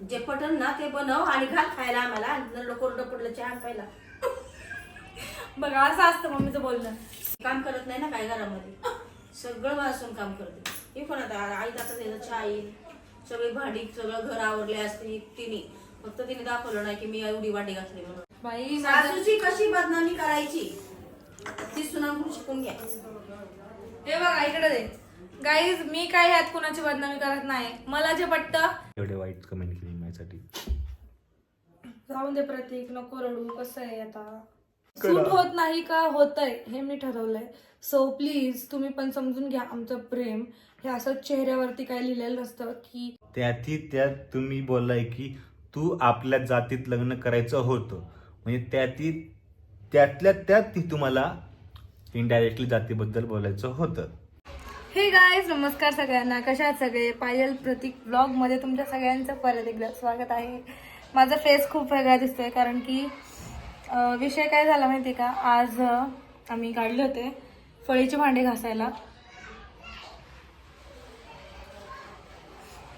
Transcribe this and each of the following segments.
जे पटन ना ते बनव आणि घाल खायला आम्हाला. आणि जर कोरडं पडलं चहा पहिला बघा असं असतं मम्मीचं बोलणं. काम करत नाही ना काय घरामध्ये. सगळं वाचून काम करते. हे पण आता आई आता त्याचं चहा येईल. सगळी भांडी सगळं घर आवरले असते तिने. फक्त तिने दाखवलं नाही की मी एवढी वाटी घातली म्हणून. बाई सासूची कशी बदनामी करायची? ती सुनांकडून शिकून घ्या. हे बघा इकडे दे. गाईज मी काय ह्यात कुणाची बदनामी करत नाही. मला जे पटतं एवढे वाईट कमेंट जाऊन दे प्रतीक नको रडू कसं आहे आता? सूट होत नाही का? होतंय हे मी ठरवलंय. सो प्लीज तुम्ही पण समजून घ्या आमचं प्रेम. हे असं चेहऱ्यावरती काय लिहिलेलं नसतं की त्यातही त्यात तुम्ही बोललाय की तू आपल्या जातीत लग्न करायचं होतं. म्हणजे त्यातही त्यातल्या त्यात ती तुम्हाला इनडायरेक्टली जातीबद्दल बोलायचं होतं. हे गायज नमस्कार सगळ्यांना. कशा आहात सगळे? पायल प्रतीक ब्लॉगमध्ये तुमच्या सगळ्यांचं परत एकदा स्वागत आहे. माझा फेस खूप वेगळा दिसतोय कारण की विषय काय झाला माहिती का? आज आम्ही काढले होते फळीचे भांडे घासायला.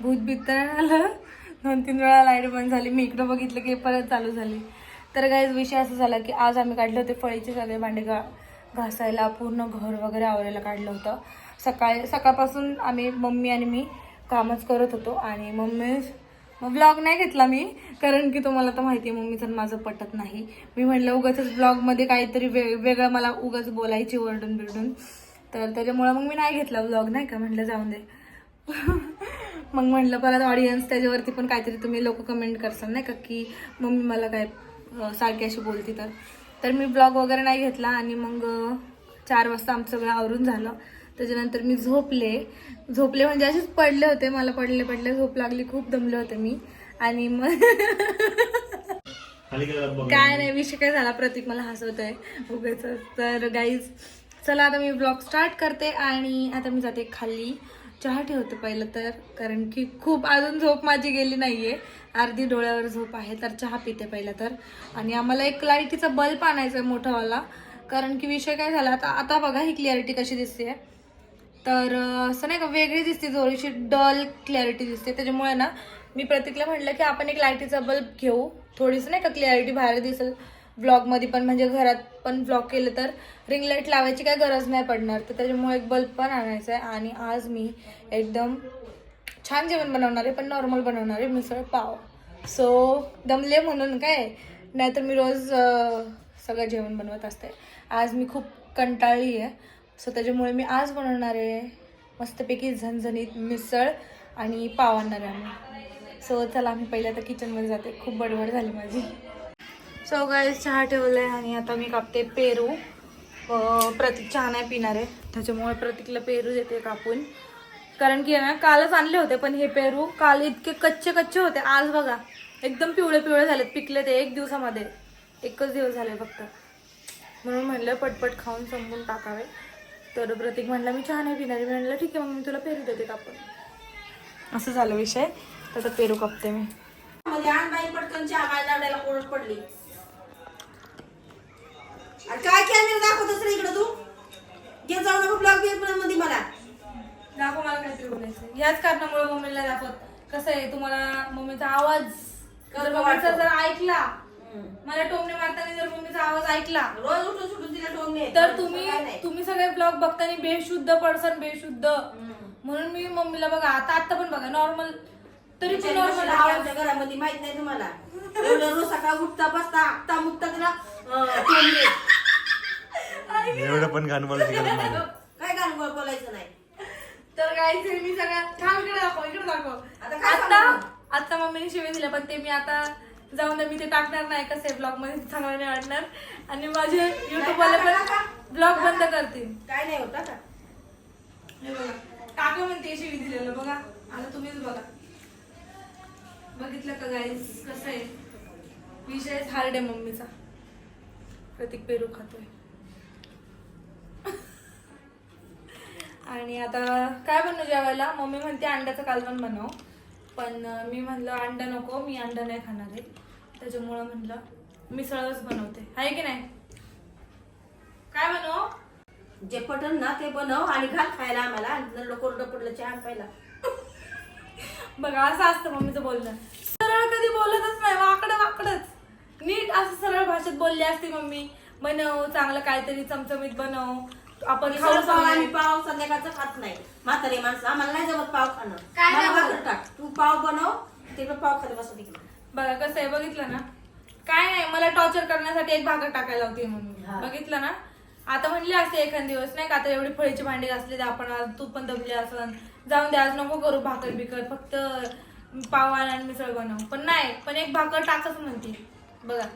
भूत बित्तर आलं. दोन तीन वेळा लाइट बंद झाली. मी इकडं बघितलं की परत चालू झाली. तर काय विषय असा झाला की आज आम्ही काढले होते फळीचे सगळे भांडे घा घासायला. पूर्ण घर वगैरे आवरायला काढलं होतं. सकाळी सकाळपासून आम्ही मम्मी आणि मी कामच करत होतो. आणि मम्मी मग ब्लॉग नाही घेतला मी कारण की तुम्हाला तर माहिती आहे मम्मीचं तर माझं पटत नाही. मी म्हटलं उगाच ब्लॉगमध्ये काहीतरी वे वेगळं मला उगाच बोलायची ओरडून बिरडून. तर त्याच्यामुळं मग मी नाही घेतला ब्लॉग नाही का? म्हटलं जाऊन दे. मग म्हटलं परत ऑडियन्स त्याच्यावरती पण काहीतरी तुम्ही लोक कमेंट करसाल नाही का? की मम्मी मला काय सारखी अशी बोलती तर. तर मी ब्लॉग वगैरे नाही घेतला आणि मग चार वाजता आमचं सगळं आवरून झालं. त्याच्यानंतर मी झोपले. झोपले म्हणजे असेच पडले होते. मला पडले पडले. झोप लागली. खूप दमले होते मी. आणि मग काय नाही विषय काय झाला? प्रतीक मला हसवत आहे उगाच. तर गाईज चला आता मी ब्लॉग स्टार्ट करते आणि आता मी जाते खाली. चहा ठेवते पहिलं तर कारण की खूप अजून झोप माझी गेली नाहीये. अर्धी डोळ्यावर झोप आहे तर चहा पिते पहिलं तर. आणि आम्हाला एक लाईटीचा बल्ब आणायचा आहे मोठावाला कारण की विषय काय झाला? आता आता बघा ही क्लिअरिटी कशी दिसते तर असं नाही का वेगळी दिसते थोडीशी डल क्लॅरिटी दिसते. त्याच्यामुळे ना मी प्रतीकला म्हटलं की आपण एक लाईटीचा बल्ब घेऊ. थोडीसं नाही का क्लॅरिटी बाहेर दिसेल. ब्लॉगमध्ये पण म्हणजे घरात पण ब्लॉग केलं तर रिंग लाइट लावायची काय गरज नाही पडणार. तर त्याच्यामुळे एक बल्ब पण आणायचा आहे आणि आज मी एकदम छान जेवण बनवणार आहे पण नॉर्मल बनवणार आहे मिसळ पाव. सो दमले म्हणून काय? नाहीतर मी रोज सगळं जेवण बनवत असते. आज मी खूप कंटाळली आहे. सो त्याच्यामुळे मी आज बनवणार आहे मस्तपैकी झणझणीत मिसळ आणि पाव आणणार आहे सो चला आम्ही पहिल्या तर किचनमध्ये जाते. खूप बडबड झाली माझी. सो गाय चहा ठेवलं आहे आणि आता मी कापते पेरू. प्रतीक चहा नाही पिणार आहे. त्याच्यामुळे प्रतीकला पेरू देते कापून. कारण की आहे ना कालच आणले होते पण हे पेरू काल इतके कच्चे कच्चे होते. आज बघा एकदम पिवळे पिवळे झालेत. पिकले ते एक दिवसामध्ये. एकच दिवस झाले फक्त. म्हणून म्हणलं पटपट खाऊन संपून टाकावे. तर प्रतीक म्हणला मी चहा नाही पिणार मी म्हणलं ठीक आहे मग मी तुला पेरू देते कापून. असं झालं विषय. तर आता पेरू कापते मी. पटकन चहा माझ्या कोरड पडली. अरे काय कॅमेरा दाखवतोस रे इकडं तू? घेत जाऊ नको ब्लॉगमध्ये मला. दाखव मला काहीतरी बोलायचं. याच कारणामुळे मम्मीला दाखवत. कसं आहे तुम्हाला मम्मीचा आवाज? जर ऐकला मला टोमणे मारताना जर मम्मीचा आवाज ऐकला रोज उठून सुटून तिला टोमणे. तर तुम्ही. तुम्ही सगळे ब्लॉग बघताना बेशुद्ध पडसन बेशुद्ध. म्हणून मी मम्मीला बघा आता आता पण बघा नॉर्मल तरी पण नॉर्मल आवाज. घरामध्ये माहीत नाही तुम्हाला. रोज सकाळ उठता बसता आत्ता मुक्ता तिला टोमणे. एवढं पण नाही. काय गाणं बोल- बोलायचं नाही. तर काय मी सगळ्या थांब इकडे दाखव इकडे दाखव. आता काय आता मम्मीने शिवे दिले पण ते मी आता जाऊन मी ते टाकणार नाही कसे ब्लॉगमध्ये चांगलं नाही वाटणार. आणि माझे युट्यूब वाले पण ब्लॉग बंद करतील. काय नाही होता का हे बघा काका म्हणते शिवी दिलेलं बघा. आता तुम्हीच बघा. बघितलं का गाईज कसं आहे? विषय हार्ड आहे मम्मीचा. प्रतीक पेरू खातोय. आणि आता काय बनवू जेवायला? मम्मी म्हणते अंड्याचं कालवण बनव. पण मी म्हणलं अंडा नको मी अंडा नाही खाणार आहे. त्याच्यामुळं म्हणलं मिसळच बनवते. आहे की नाही? काय बनव? जे पटन ना ते बनव आणि घाल खायला आम्हाला. आणि जर कोरडं पडलं चहा पहिला बघा असं असतं मम्मीचं बोलणं. सरळ बोलतच नाही वाकडं वाकडच. नीट असं सरळ भाषेत बोलली असती मम्मी. बनव चांगलं काहीतरी चमचमीत बनव. आपण खाऊ पाव आम्ही. पाव संध्याकाळचं खात नाही. म्हातारे माणसं आम्हाला नाही जमत पाव खाणं. काय मला नाही भाकर? टाक तू पाव बनव तिकडे पाव खात बसत तिकडे. बघा कसं आहे बघितलं ना? काय नाही मला टॉर्चर करण्यासाठी एक भाकर टाकायला होती हा. बघितलं ना? आता म्हणली असते एखाद दिवस नाही का? आता एवढी फळीची भांडी घासली तर आपण आज तू पण दमली असं जाऊन दे आज नको करू भाकर बिकर फक्त पाव आण आणि मिसळ बनव. पण नाही पण एक भाकर टाकच म्हणते. बघा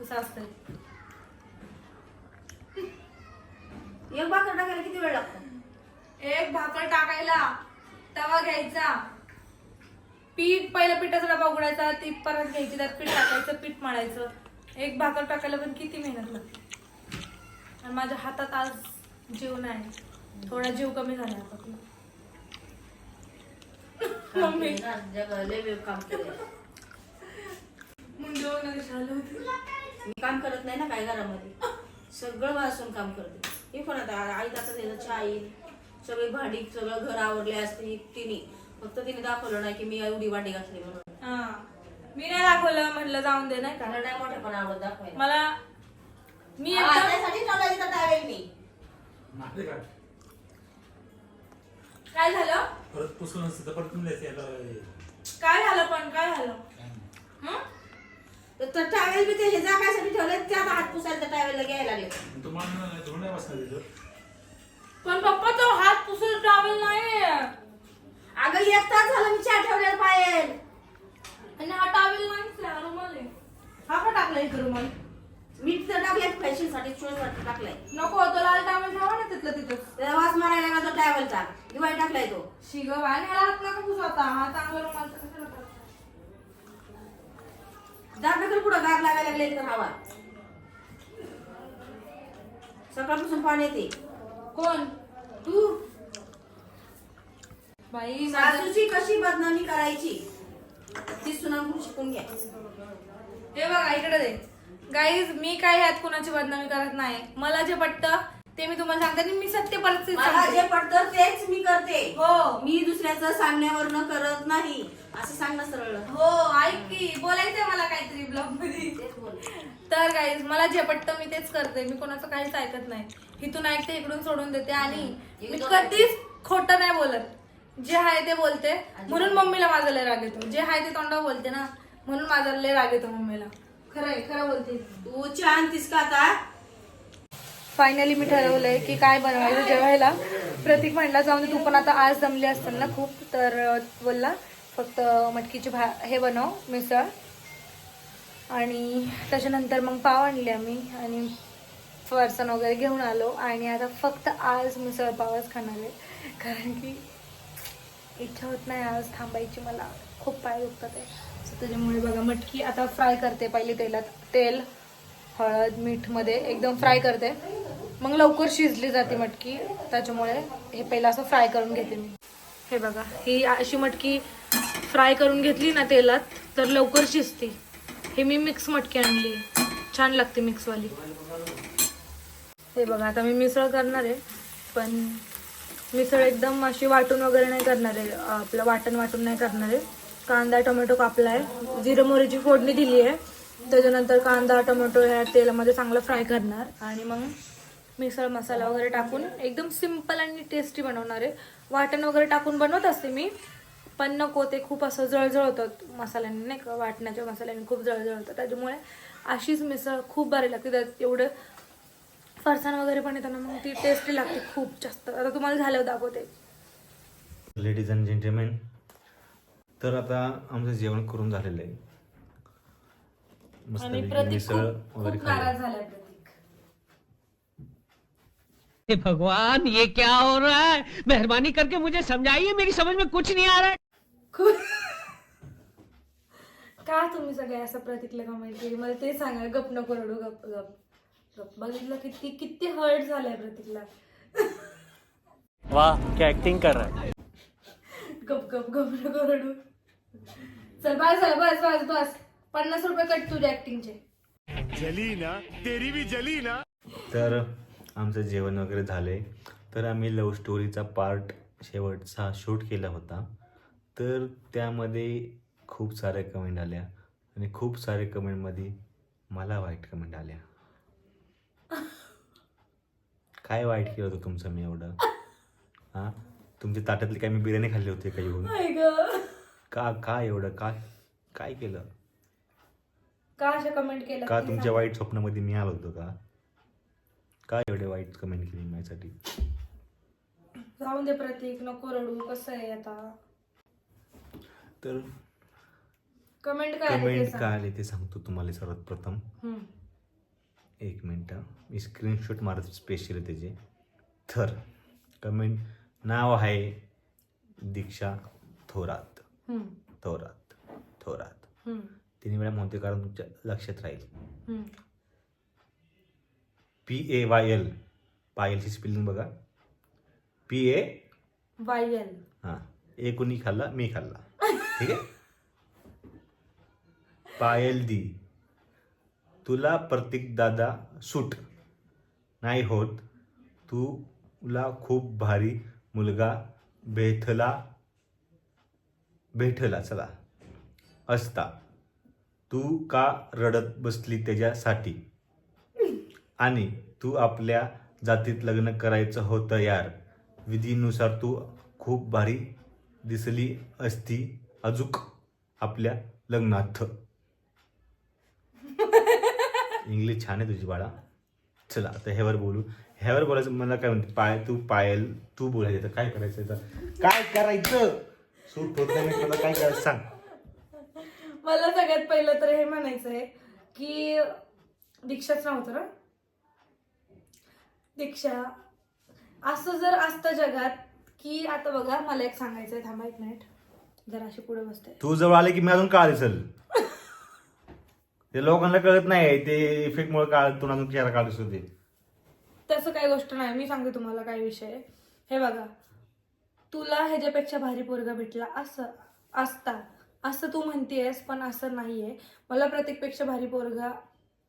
कसं असतंय. एक भाकर टाकायला किती वेळ लागतो? एक भाकर टाकायला तवा घ्यायचा. पीठ पहिलं पिठाचा डबा उघडायचा ती परत घ्यायची त्यात पीठ टाकायचं पीठ मळायचं. एक भाकर टाकायला पण किती मेहनत लागते. आणि माझ्या हातात आज जीव नाही थोडा जीव कमी झाला आता मम्मी. काम करत नाही ना काय घरामध्ये? सगळं वासून काम करते. हे पण आता? आई आता चहा येईल सगळी भांडी सगळं घर आवरले असते तिने. फक्त तिने दाखवलं नाही की मी एवढी वाटी घातली म्हणून. हा. मी नाही दाखवलं म्हटलं जाऊन दे नाही का? मला नाही मोठे पण आवडत दाखवायला. मला मी एकदम त्यासाठी ठेवला तिथं टावेल मी काय झालं? परत पुसून याला काय झालं पण? काय झालं? तर टावेल मी ते हे जागायसाठी ठेवले त्यात हात पुसायला टावेलला घ्यायला लागले. तुम्हाला धुवून नाही बसणार तिथं पण पप्पा तो हात पुसून ट्रॅव्हल नाही अगं एक तास झालं मी चहा ठेवलेला पायल आणि हा टावेल नाही हा रुमाल आहे हा का टाकला इथे रुमाल मी तिथं टाकले फॅशनसाठी शोजसाठी टाकलाय. नको तो लाल टावेल ठेवा ना तिथलं तिथं. त्याला वास मारायला लागला तो टावेलचा दिवाळी टाकलाय तो. शिग आणि ह्याला हात नका पुसू आता. हा चांगला रुमाल तर टाकला? दाखल पुढं गार लागायला लागले तर हवा सकाळपासून पाणी येते. कोण? तू? बाई सासूची कशी बदनामी करायची? ती सुनांकडून शिकून घ्या. हे बघा इकडे दे. गाईज मी काय ह्यात कोणाची बदनामी करत नाही. मला जे पटतं ते मी तुम्हाला सांगते आणि मी सत्य परिस्थिती मला जे. पडतं तेच मी करते. हो. मी दुसऱ्याचं सांगण्यावरनं करत नाही. असं सांगणं सरळ. हो ऐक की. बोलायचंय मला काहीतरी ब्लॉगमध्ये. तेच बोल. तर गाईज मला जे पटतं मी तेच करते. मी कोणाचं काहीच ऐकत नाही. इथून ऐकते इकडून सोडून देते आणि मी कधीच खोटं नाही बोलत. जे आहे ते बोलते. म्हणून मम्मीला माझा लय राग येतो. जे आहे ते तोंडावर बोलते ना. म्हणून माझा लय राग येतो मम्मीला. खरं आहे खरं बोलते. तू चहा आणतीस का आता. फायनली मी ठरवलंय की काय बनवायचं जेवायला. प्रतीक म्हणला जाऊन तू पण आता आज जमली असताना ना खूप. तर बोलला फक्त मटकीची भा हे बनव मिसळ. आणि त्याच्यानंतर मग पाव आणले आम्ही आणि फरसन वगैरे घेऊन आलो. आणि आता फक्त आज मिसळ पावच खाणार आहे. कारण की इच्छा होत नाही आज थांबायची मला. खूप पाय दुखतात आहे. सो त्याच्यामुळे बघा मटकी आता फ्राय करते पहिले तेलात. तेल हळद मीठमध्ये एकदम फ्राय करते. मग लवकर शिजली जाते मटकी त्याच्यामुळे हे पहिलं असं फ्राय करून घेते मी. हे बघा ही अशी मटकी फ्राय करून घेतली ना तेलात तर लवकर शिजते. हे मी मिक्स मटकी आणली छान लागते मिक्सवाली हे बघा आता मी मिसळ करणार आहे पण मिसळ एकदम अशी वाटून वगैरे नाही करणार आहे. आपलं वाटण वाटून नाही करणार आहे. कांदा टोमॅटो कापला आहे. जिरं मोहरीची फोडणी दिली आहे. त्याच्यानंतर कांदा टोमॅटो ह्या तेलामध्ये चांगलं फ्राय करणार. आणि मग मिसळ मसाला वगैरे टाकून एकदम सिंपल आणि टेस्टी बनवणार आहे. वाटण वगैरे टाकून बनवत असते मी पण नको ते खूप असं जळजळ होतं मसाल्याने नाही का? वाटणाच्या मसाल्याने खूप जळजळ होतं. त्याच्यामुळे अशीच मिसळ खूप भारी लागते. त्यात एवढं फरसाण वगैरे पण येतं ना मग ती टेस्टी लागते खूप जास्त. आता तुम्हाला झाल्यावर दाखवते लेडीज अँड जेंटलमेन तर आता आमचं जेवण करून झालेलं आहे. प्रतीक मिसळ खूप वगैरे हे भगवान ये क्या हो रहा है? मेहरबानी करके मुझे समझाइए मेरी समझ में कुछ नहीं आ रहा है। का तुम्ही सगळे असं प्रतीकला कमेंट केली? मला ते सांगा गप नको रडू गप गप. गप. बघितलं किती किती हर्ट झालाय प्रतीकला वाह क्या एक्टिंग कर रहा है? गप गप गप नको रडू. चल बस बस बस बस. पन्नास रुपये कट तुझ्या ऍक्टिंगचे तर आमचं जेवण वगैरे झाले तर आम्ही लव्ह स्टोरीचा पार्ट शेवटचा शूट केला होता. तर त्यामध्ये खूप साऱ्या कमेंट आल्या आणि खूप सारे कमेंटमध्ये मला वाईट कमेंट आल्या. काय वाईट केलं होतं तुमचं मी एवढं? हां? तुमच्या ताटातली काय मी बिर्याणी खाल्ली होती का येऊन? गं. का का एवढं? का काय केलं? का अशा कमेंट केल्या? का तुमच्या. वाईट स्वप्नामध्ये मी आलो होतो का? का एवढे वाईट कमेंट केली माझ्यासाठी जाऊन दे प्रतीक नको रडू कसं आहे आता तर कमेंट काय आले ते कमेंट सांग. काय आले ते सांगतो तुम्हाला सर्वात प्रथम हम्म. एक मिनटं मी स्क्रीनशॉट मारत स्पेशल त्याचे तर कमेंट नाव आहे दीक्षा थोरात हम्म. थोरात थोरात हम्म. तिने वेळा म्हणते कारण तुमच्या लक्षात राहील हम्म. पी ए वाय एल पायलची स्पेलिंग बघा. पी ए वायल हां. ए कोणी खाल्ला? मी खाल्ला. ठीक आहे? पायल दी. तुला प्रतीक दादा सूट. नाही होत. तुला खूप भारी मुलगा भेटला भेटला चला. असता. तू का रडत बसली त्याच्यासाठी? आणि तू आपल्या जातीत लग्न करायचं होतं यार. विधीनुसार तू खूप भारी दिसली असती अजूक आपल्या लग्नात. इंग्लिश छान आहे तुझी बाळा. चला आता ह्यावर बोलू. ह्यावर बोलायचं मला काय म्हणते पाय तू पायल तू बोलायचं तर काय करायचं तर? काय करायचं? सूट होत नाही तुला काय करायचं सांग. मला सगळ्यात पहिलं तर हे म्हणायचं आहे की दीक्षाच नव्हतं ना? दीक्षा. असं जर असतं जगात की आता बघा मला एक सांगायचं आहे थांबा एक मिनिट जरा अशी पुढे बसते. तू जवळ आले की मी अजून काळ दिसल. ते लोकांना कळत नाही ते इफेक्ट मुळे काळ तू अजून चेहरा काळ दिसतो ते तसं काही गोष्ट नाही. मी सांगते तुम्हाला काय विषय. हे बघा. तुला ह्याच्यापेक्षा भारी पोरगा भेटला असं असता. असं तू म्हणतेस पण असं नाहीये. मला प्रत्येकपेक्षा भारी पोरगा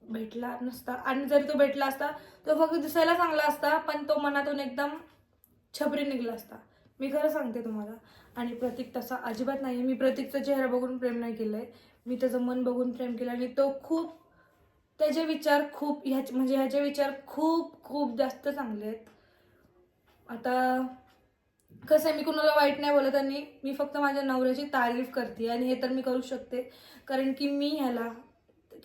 भेटला नसता. आणि जरी तो भेटला असता तो फक्त दिसायला चांगला असता पण तो मनातून एकदम छपरी निघला असता. मी खरं सांगते तुम्हाला आणि प्रतीक तसा अजिबात नाही मी प्रतीकचा चेहरा बघून प्रेम नाही केलं आहे मी त्याचं मन बघून प्रेम केलं आणि तो खूप त्याचे विचार खूप ह्याचे म्हणजे ह्याचे विचार खूप खूप जास्त चांगले आहेत. आता कसं आहे मी कुणाला वाईट नाही बोलत आणि मी फक्त माझ्या नवऱ्याची तारीफ करते आणि हे तर मी करू शकते. कारण की मी ह्याला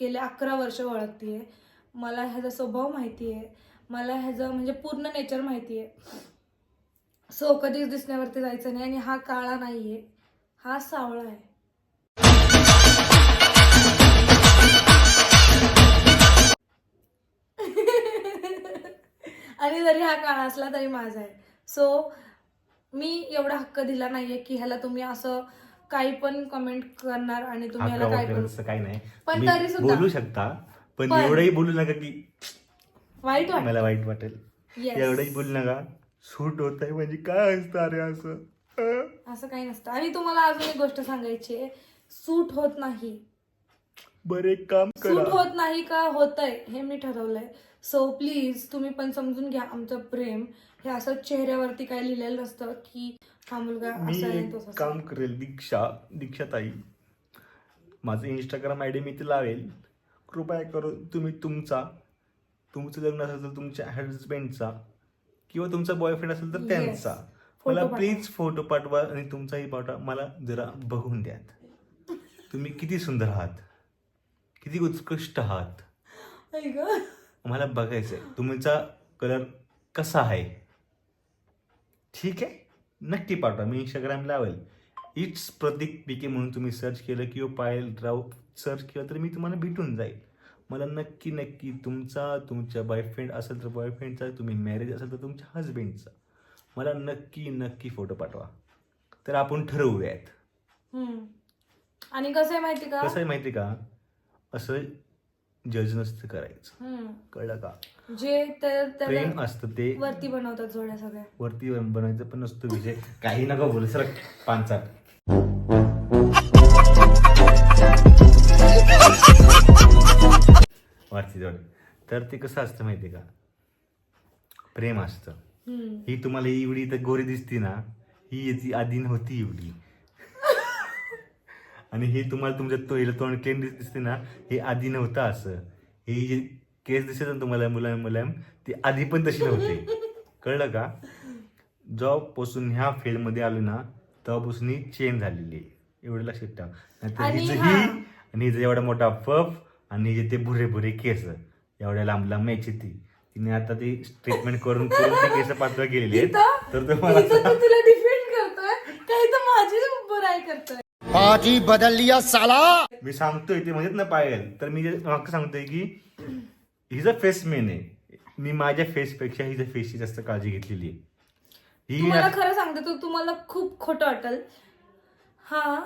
गेले अकरा वर्ष ओळखते मला ह्याचा स्वभाव माहिती आहे मला ह्याचं म्हणजे पूर्ण नेचर माहिती आहे सो कधीच दिसण्यावरती जायचं नाही आणि हा काळा नाही आहे हा सावळा आहे. आणि जरी हा काळा असला तरी माझा आहे. सो मी एवढा हक्क दिला नाहीये की ह्याला तुम्ही असं काही पण कमेंट करणार आणि तुम्ही काय करू असं काही नाही. पण तरी सुद्धा- बोलू शकता पण पण- एवढंही बोलू नका की वाईट वाटत मला वाईट वाटेल. एवढंही बोलू नका. सूट होत आहे म्हणजे काय असतं अरे असं? अं? असं काही नसतं. आणि तुम्हाला अजून एक गोष्ट सांगायची आहे. सूट होत नाही. बरं एक काम सूट करा होत नाही का होतंय हे मी ठरवलंय. सो प्लीज तुम्ही पण समजून घ्या आमचं प्रेम. हे असं चेहऱ्यावरती काय लिहिलेलं नसतं की हा मुलगा मी असा आहे एक काम करेल दीक्षा दीक्षा ताई माझं इंस्टाग्राम आय डी मी ते लावेल. कृपया करून तुम्ही तुमचा तुमचं लग्न असेल तर तुमच्या हजबंडचा किंवा तुमचा बॉयफ्रेंड असेल तर Yes. त्यांचा. मला पाठवा. प्लीज फोटो पाठवा आणि तुमचाही पाठवा. मला जरा बघून द्या तुम्ही किती सुंदर आहात. किती उत्कृष्ट आहात. गं. मला बघायचं आहे तुमचा कलर कसा आहे? ठीक आहे? नक्की पाठवा मी इंस्टाग्राम लावेल. इट्स प्रतीक पिके म्हणून तुम्ही सर्च केलं किंवा पायल राव सर्च केलं तर मी तुम्हाला भेटून जाईल. मला नक्की नक्की तुमचा तुमच्या बॉयफ्रेंड असेल तर बॉयफ्रेंडचा तुम्ही मॅरेज असेल तर तुमच्या हजबंडचा मला नक्की नक्की फोटो पाठवा. तर आपण ठरवूयात. आणि कसं आहे माहिती का? कसं आहे माहिती का? असं जज नसतं करायचं. हम्म. कळलं का? जे त्या- प्रेम असतं ते वरती बनवतात जोड्या सगळ्या. वरती बनायचं पण नसतो विषय काही नका बोल सर पानसाट वरती जोड. तर ते कसं असतं माहिती का? प्रेम असतं. हम्म. ही तुम्हाला एवढी तर गोरी दिसती ना ही याची आधी होती एवढी. आणि हे तुम्हाला तुमचं तो तोंड क्लीन दिसते ना हे आधी नव्हतं असं. ही जी केस दिसते ना तुम्हाला मुलायम मुलायम ती आधी पण तशी नव्हती. कळलं का? जेव्हापासून ह्या फील्डमध्ये आलो ना तेव्हापासून ही चेंज झालेली. आहे एवढं लक्षात ठेवा. नाहीतर हिचं हा. आणि हिचं एवढा मोठा पफ आणि हिचे ते भुरे भुरे केस एवढ्या लांब लांब यायची ती तिने आता ती ट्रीटमेंट करून करून ते केस पातळ केलेली आहेत. तर तुम्हाला तुला डिफेंड करतोय. काही तर माझी करतोय. पाजी बदल लिया साला। मी सांगतोय ते म्हणत ना पायल तर मी जे मागं सांगतोय की हिचं फेस मेन आहे. मी माझ्या फेसपेक्षा हिच्या फेसची जास्त काळजी घेतलेली आहे. ही तुम्हाला खरं सांगते तर तुम्हाला खूप खोटं वाटेल. हा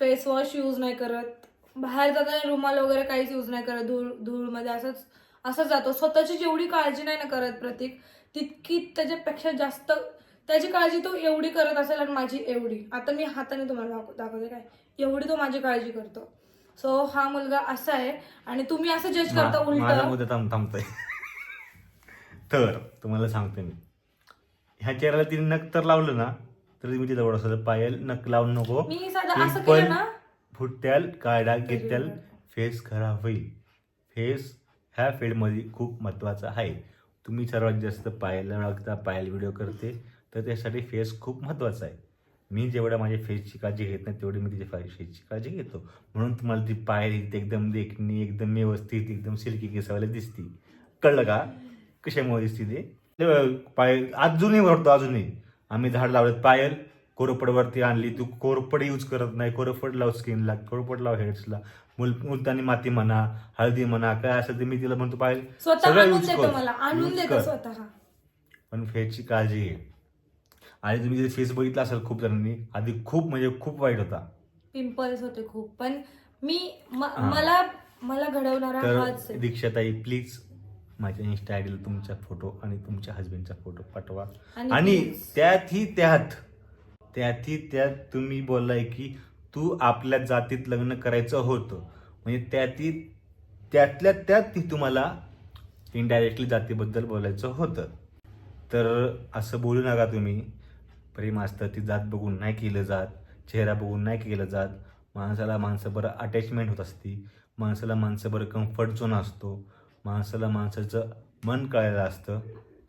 फेस वॉश यूज नाही करत. बाहेर जाताना रुमाल वगैरे काहीच यूज नाही करत. धूळ धूळमध्ये असंच असंच जातो. स्वतःची जेवढी काळजी नाही ना करत प्रतीक तितकी त्याच्यापेक्षा जास्त त्याची काळजी तो एवढी करत असेल आणि माझी एवढी. आता मी हाताने तुम्हाला दाखव- दाखवते काय? एवढी तो माझी काळजी करतो. सो हा मुलगा असा आहे आणि तुम्ही असं जज करता उलट. थांबतोय. तर तुम्हाला सांगतो मी. ह्या चेहऱ्याला तिने नख तर लावलं ना तर मी तिला ओळखलं पायल नख लावून नको. मी साधं असं केलं ना. फुटत्याल काळा घेत्याल फेस खराब होईल. फेस ह्या फील्डमध्ये खूप महत्त्वाचा आहे. तुम्ही सर्वात जास्त पायाला ओळखता पायल व्हिडिओ करते. तर त्यासाठी फेस खूप महत्त्वाचा आहे. मी जेवढ्या माझ्या फेसची काळजी घेत नाही तेवढी मी तिच्या फेसची काळजी घेतो. म्हणून तुम्हाला ती पायल ती एकदम देखणी एकदम व्यवस्थित एकदम सिल्की केसावाला दिसती. कळलं का? कशामुळे दिसते ते? पाय अजूनही वाटतो अजूनही. आम्ही झाड लावलेत पायल कोरपडवरती आणली. तू कोरपड यूज करत नाही कोरपड लाव स्किनला कोरपड लाव हेड्सला. मुल मुलतानी माती म्हणा हळदी म्हणा काय असेल ते मी तिला म्हणतो पायल सगळं देतो कर. पण फेसची काळजी घे. आणि तुम्ही जे फेस बघितला असेल खूप जणांनी आधी खूप म्हणजे खूप वाईट होता पिंपल्स होते खूप पण मी म- हा. मला मला घडवणारा हाच तर आहे. दीक्षाताई प्लीज माझ्या इन्स्टा आयडीला तुमचा फोटो आणि तुमच्या हस्बंडचा फोटो पाठवा आणि आणि please. त्यातही त्यात त्यातही त्यात तुम्ही बोललाय की तू आपल्या जातीत लग्न करायचं होतं म्हणजे त्यातही त्यातल्या त्यात ती तुम्हाला इनडायरेक्टली जातीबद्दल बोलायचं होतं तर असं बोलू नका तुम्ही प्रेम असतं ती जात बघून नाही केलं जात चेहरा बघून नाही केलं जात. माणसाला माणसं बरं अटॅचमेंट होत असती माणसाला माणसं बरं कम्फर्ट झोन असतो माणसाला माणसाचं मन कळायला असतं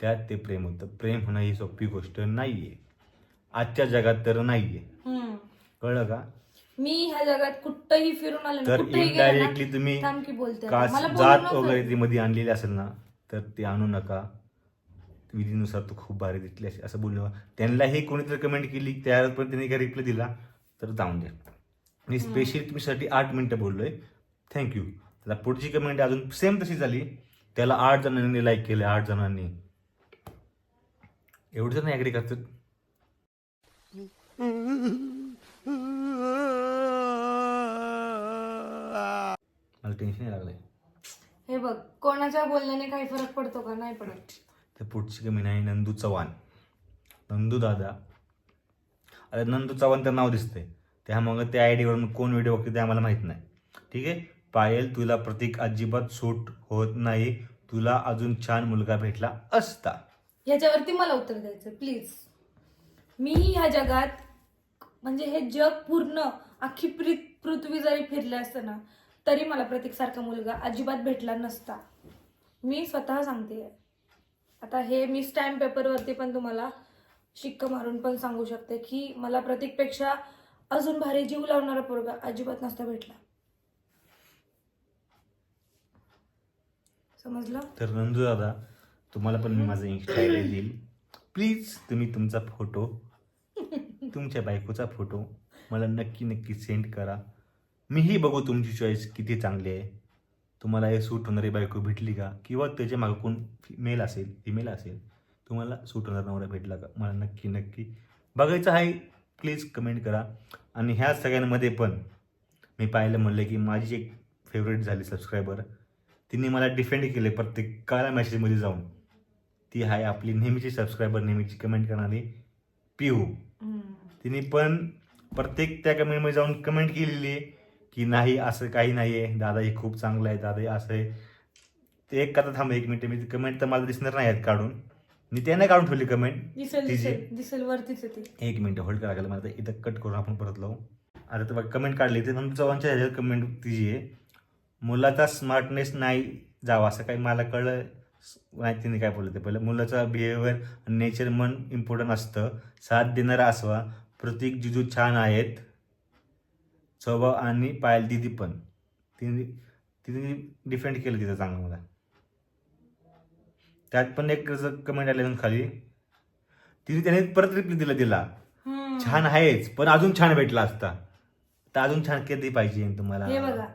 त्यात ते प्रेम होतं. प्रेम होणं ही सोपी गोष्ट नाही आहे आजच्या जगात तर नाही आहे हम्म. कळलं का? मी ह्या जगात कुठंही फिरून आले तर कुठेही इनडायरेक्टली तुम्ही थांब की बोलते कास्ट मला बोलू जात नको. वगैरे ती मध्ये आणलेली असेल ना तर ते आणू नका. विधीनुसार तू खूप भारी दिसली अशी- असं बोलू नका त्यांनाही कोणीतरी कमेंट केली त्यावर पण त्यांनी काही रिप्लाय दिला तर जाऊन द्या मी स्पेशली तुमच्यासाठी आठ मिनटं बोललोय. थँक्यू त्याला पुढची कमेंट अजून सेम तशी झाली. त्याला आठ जणांनी लाईक केले आठ जणांनी. एवढं जण ॲग्री करतात. मला टेन्शन लागलंय. हे बघ कोणाच्या बोलण्याने काही फरक पडतो का? नाही पडत. तर पुढची कमी नाही नंदू चव्हाण. नंदू दादा. अरे नंदू चव्हाण तर नाव दिसतंय. त्यामुळे त्या आय डीवर कोण व्हिडिओ बघते ते आम्हाला माहीत नाही. ठीक आहे? पायल तुला प्रतीक अजिबात सूट होत नाही. तुला अजून छान मुलगा भेटला असता. ह्याच्यावरती मला उत्तर द्यायचं प्लीज मी ह्या जगात म्हणजे हे जग पूर्ण अख्खी पृ पृथ्वी जरी फिरले असतं ना तरी मला प्रतीकसारखा मुलगा अजिबात भेटला नसता. मी स्वतः सांगते. आता हे मी स्टॅम्प पेपरवरती पण तुम्हाला शिक्क मारून पण सांगू शकते की मला प्रतीकपेक्षा अजून भारी जीव लावणारा पोरगा अजिबात नसता भेटला. समजलं? तर नंदू दादा तुम्हाला पण मी माझं इन्स्टा देईल. प्लीज तुम्ही तुमचा फोटो तुमच्या बायकोचा फोटो मला नक्की नक्की सेंड करा. मीही बघू तुमची चॉईस किती चांगली आहे. तुम्हाला हे सूट होणारी बायको भेटली का? किंवा त्याच्या मागं कोण मेल असेल फिमेल असेल तुम्हाला सूट होणारा नवरा भेटला का? मला नक्की नक्की बघायचं आहे. प्लीज कमेंट करा. आणि ह्या सगळ्यांमध्ये पण मी पाहिलं म्हणलं की माझी एक फेवरेट झाली सबस्क्रायबर तिने मला डिफेंड केले प्रत्येक काळ्या मेसेजमध्ये जाऊन. ती आहे आपली नेहमीची सबस्क्रायबर नेहमीची कमेंट करणारी पिहू. तिने पण प्रत्येक त्या कमेंटमध्ये जाऊन कमेंट केलेली आहे. की नाही असं काही नाही आहे दादा हे खूप चांगलं आहे दादा हे असं आहे. ते एक कथा थांब एक मिनिट मी कमेंट तर मला दिसणार नाही आहेत काढून. मी त्याने काढून ठेवली कमेंट दिसेल तिची दिसेल दिसेल वरतीच येते एक मिनिट होल्ड करायला मला आता इथं कट करून आपण परत लावू. आता तर कमेंट काढली. ते नंतर चव्हाणच्या ह्याच्यात कमेंट तिची आहे मुलाचा स्मार्टनेस नाही जावा असं काही मला कळलं. नाही तिने काय बोललं ते? पहिलं मुलाचा बिहेवियर नेचर मन इम्पॉर्टंट असतं. साथ देणारा असवा. प्रतीक जिजू छान आहेत. स्वभाव आणि पायल दिदी पण. तिने तिने डिफेंड केलं तिथं चांगलं. मला त्यात पण एक कमेंट आले खाली. तिने त्याने परत रिप्ली दिला दिला हम्म. छान आहेच पण अजून छान भेटला असता. तर अजून छान कधी पाहिजे तुम्हाला. हे बघा.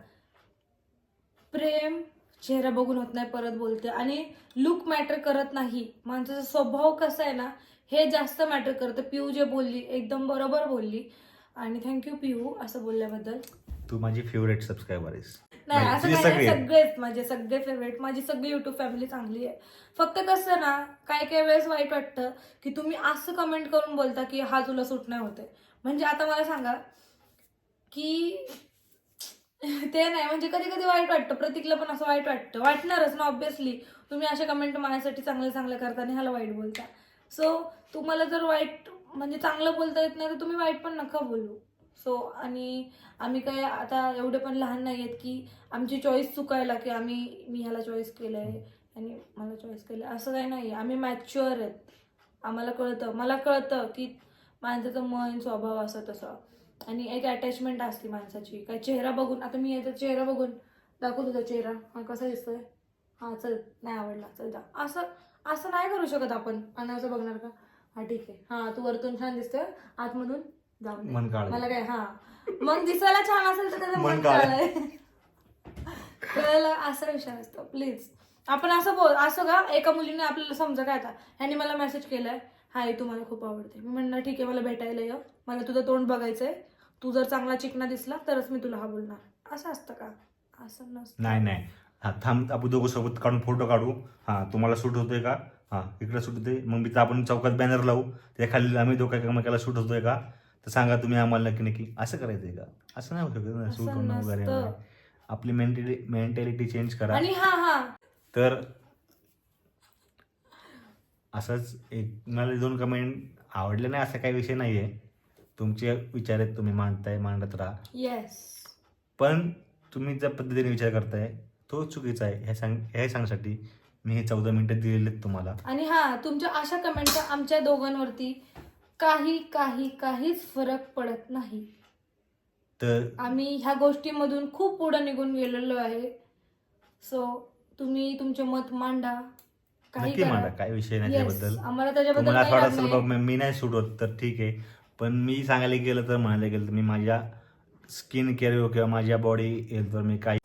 प्रेम चेहरा बघून होत नाही परत बोलते. आणि लुक मॅटर करत नाही. माणसाचा स्वभाव कसा आहे ना हे जास्त मॅटर करतं. पिऊ जे बोलली एकदम बरोबर बोलली. आणि थँक्यू पिऊ असं बोलल्याबद्दल. तू माझी फेवरेट सबस्क्रायबर आहेस. नाही म्हणजे असं तुझे काही नाही सगळे. सगळेच माझे सगळे फेवरेट माझी सगळी युट्यूब फॅमिली चांगली आहे. फक्त कसं ना काय काय वेळेस वाईट वाटतं की तुम्ही असं कमेंट करून बोलता की हा तुला सूट नाही होते म्हणजे आता मला सांगा की ते नाही म्हणजे कधी कधी वाईट वाटतं प्रतीकला पण असं वाईट वाटतं. वाटणारच ना ऑब्विसली तुम्ही अशा कमेंट माझ्यासाठी चांगले चांगले करता आणि ह्याला वाईट बोलता. सो तुम्हाला जर वाईट म्हणजे चांगलं बोलता येत नाही तर तुम्ही वाईट पण नका बोलू. सो आणि आम्ही काय आता एवढे पण लहान नाही आहेत की आमची चॉईस चुकायला की आम्ही मी ह्याला चॉईस केलं आहे आणि मला चॉईस केलं असं काही नाही. आम्ही मॅच्युअर आहेत. आम्हाला कळतं. मला कळतं की माणसाचं मन स्वभाव असं तसं. आणि एक अटॅचमेंट असते माणसाची. काय चेहरा बघून आता मी याचा चेहरा बघून दाखवतो तुझा चेहरा. हा कसा दिसतोय? हा चल. नाही आवडला. चल जा. असं असं नाही करू शकत आपण. आणि असं बघणार का? हा ठीक आहे. हा तू वरतून छान दिसतोय. आतमधून जाऊन. मन काळ मला काय हा. मग दिसायला छान असेल तर त्याचं मन मन काळं. काळं आहे. कळलं? असा विषय असतो. प्लीज आपण असं बोल असं का? एका मुलीने आपल्याला समजा काय आता ह्याने मला मेसेज केलाय हाय तू मला खूप आवडते. मी म्हणणार ठीक आहे मला भेटायला ये. मला तुझं तोंड बघायचंय. तू जर चांगला चिकना दिसला तरच मी तुला हा बोलणार. असं असतं का? असं नसतं. नाही नाही. हा थांब आपण दोघं सोबत काढून फोटो काढू. हा तुम्हाला सूट होतोय का? हा इकडे सूट होते. मग मी तर आपण चौकात बॅनर लावू. त्या खाली आम्ही दोघं एकमेकाला सूट होतोय का? तर सांगा तुम्ही आम्हाला नक्की नक्की. असं करायचंय का? असं नाही होऊ शकत ना सूट होणं. वगैरे. आपली मेंटॅलिटी मेंटॅलिटी चेंज करा. आणि हा हा. तर असंच एक मला दोन कमेंट आवडले नाही असा काही विषय नाही आहे तुमचे विचार आहेत तुम्ही मांडताय मांडत राहा. येस पण तुम्ही ज्या पद्धतीने विचार करताय तो चुकीचा आहे हे सांग हे सांगण्यासाठी मी हे चौदा मिनटं दिलेले तुम्हाला. आणि हा तुमच्या अशा कमेंटचा आमच्या दोघांवरती काही काही काहीच फरक पडत नाही. तर आम्ही ह्या गोष्टीमधून खूप पुढे निघून गेलेलो आहे. सो तुम्ही तुमचे मत मांडा. काही नक्की. मांडा काय विषय नाही त्याबद्दल आम्हाला त्याच्याबद्दल तुम्हाला काही मी नाही सूट होत तर ठीक आहे. पण मी सांगायला गेलं तर म्हणायला गेलं तर मी माझ्या स्किन केअर किंवा माझ्या बॉडी हेल्थवर मी काही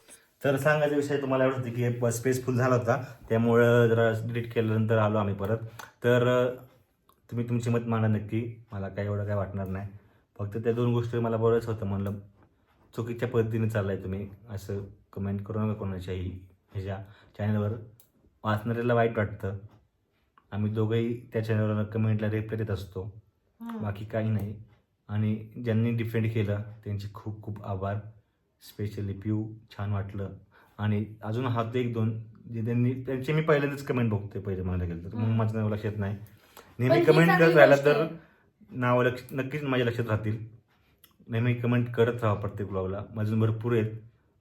तर सांगायचा विषय तुम्हाला एवढं होतं की स्पेस फुल झाला होता. त्यामुळं जरा डिलीट केल्यानंतर आलो आम्ही परत. तर तुम्ही तुमची मत मांडा नक्की. मला काही एवढं काय वाटणार नाही. फक्त त्या दोन गोष्टी मला बरंच होतं. म्हणलं चुकीच्या पद्धतीने चाललाय तुम्ही. असं कमेंट करू नका कोणाच्याही. ह्याच्या चॅनलवर वाचणाऱ्याला वाईट वाटतं. आम्ही दोघंही त्या चॅनलवर कमेंटला रिप्लाय देत असतो. बाकी काही नाही. आणि ज्यांनी डिफेंड केलं त्यांचे खूप खूप आभार. स्पेशली प्यू छान वाटलं. आणि अजून हात एक दोन जे त्यांनी त्यांचे मी पहिल्यांदाच कमेंट बघतोय पहिले म्हणायला गेलं तर. मग माझं नाव लक्षात नाही. नेहमी कमेंट करत राहिला तर. नावं लक्ष नक्कीच माझ्या लक्षात राहतील. नेहमी कमेंट करत राहा प्रत्येक ब्लॉगला अजून भरपूर आहेत.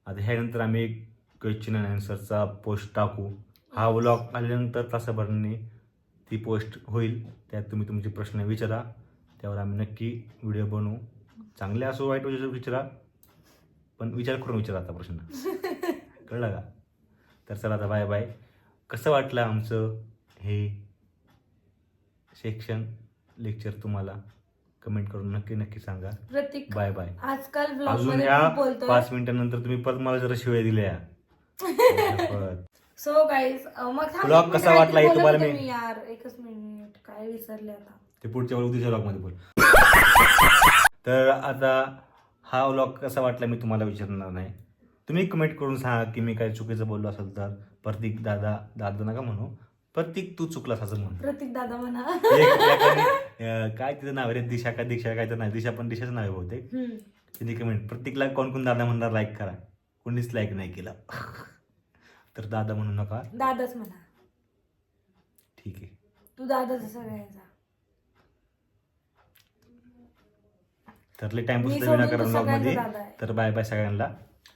आता ह्यानंतर आम्ही एक क्वेश्चन अँड आन्सरचा पोस्ट टाकू. हा व्लॉग आल्यानंतर तासाभराने ती पोस्ट होईल. त्यात तुम्ही तुमचे प्रश्न विचारा. त्यावर आम्ही नक्की व्हिडिओ बनवू. चांगले असो वाईट विचारा. पण विचार करून विचारा आता प्रश्न. कळलं का? तर चला आता बाय बाय कसं वाटलं आमचं हे सेक्शन लेक्चर तुम्हाला? कमेंट करून नक्की नक्की सांगा. प्रतीक बाय बाय आजकाल ब्लॉग अजून मध्ये या खूप बोलतोय. पाच मिनिटांनंतर तुम्ही परत मला जरा शिवाय दिल्या. परत. सो गाईज मग थांब, Vlog एक कसा वाटला हे बोलत तुम्हाला होते मी- मी यार. एकच मिनिट. काय विसरले आता. ते पुढच्या उद्याच्या व्लॉगमध्ये बोल. तर आता हा व्लॉग कसा वाटला मी तुम्हाला विचारणार नाही. तुम्ही कमेंट करून सांगा की मी काय चुकीचं बोललो असेल तर. प्रतीक दादा दादा नका म्हणू. प्रतीक तू चुकलास असं म्हणू. प्रतीक दादा म्हणा. काय तिचं नाव रे? दिशा का दीक्षा काय तर नाही दिशा पण दिशाचं नाव आहे बहुतेक. तिने कमेंट प्रत्येकला कोण कोण दादा म्हणणार लाईक करा. कोणीच लाईक नाही केलं. तर दादा म्हणू नका. दादाच म्हणा. ठीक आहे. तू दादाच सगळ्यांचा तर लई टाइमपास मी सोडून दादा आहे. तर बाय बाय सगळ्यांना.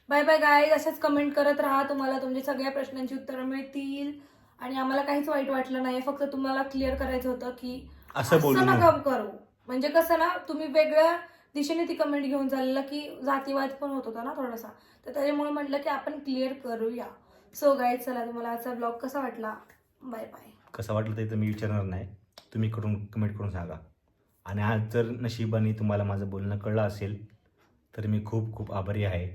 बाय बाय गाय असेच कमेंट करत राहा. तुम्हाला तुमच्या सगळ्या प्रश्नांची उत्तरं मिळतील. आणि आम्हाला काहीच वाईट वाटलं नाही फक्त तुम्हाला क्लिअर करायचं होतं की असं बोलू नका नको. करू. म्हणजे कसं ना तुम्ही वेगळ्या दिशेने ती कमेंट घेऊन चाललेला की जातीवाद पण होत होता ना थोडासा. तर त्याच्यामुळे म्हटलं की आपण क्लिअर करूया. सो गाईड चला तुम्हाला आजचा ब्लॉग कसा वाटला? बाय बाय कसं वाटलं ते तर मी विचारणार नाही. तुम्ही करून कमेंट करून सांगा. आणि आज जर नशिबाने तुम्हाला माझं बोलणं कळलं असेल तर मी खूप खूप आभारी आहे.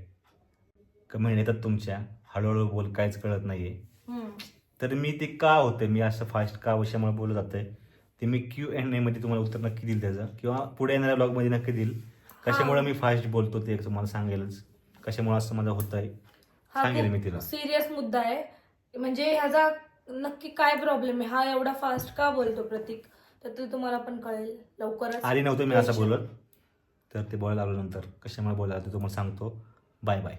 कमेंट येतात तुमच्या. हळूहळू बोल काहीच कळत नाही आहे तर मी ते का होतं? मी असं फास्ट का विषयामुळे बोलत जातोय? ते मी क्यू एन एमध्ये तुम्हाला उत्तर नक्की देईल त्याचं. किंवा पुढे येणाऱ्या ब्लॉगमध्ये नक्की देईल. कशामुळे मी फास्ट बोलतो ते तुम्हाला सांगेलच. कशामुळे असं माझं होत आहे सांगेल मी तिला. सिरियस मुद्दा आहे. म्हणजे ह्याचा नक्की काय प्रॉब्लेम आहे? हा एवढा फास्ट का बोलतो प्रतीक? तर ते तुम्हाला पण कळेल लवकरच. आधी नव्हतं मी असं बोलत. तर ते बोलायला लागलो नंतर कशामुळे बोलायला ते तुम्हाला सांगतो. Bye bye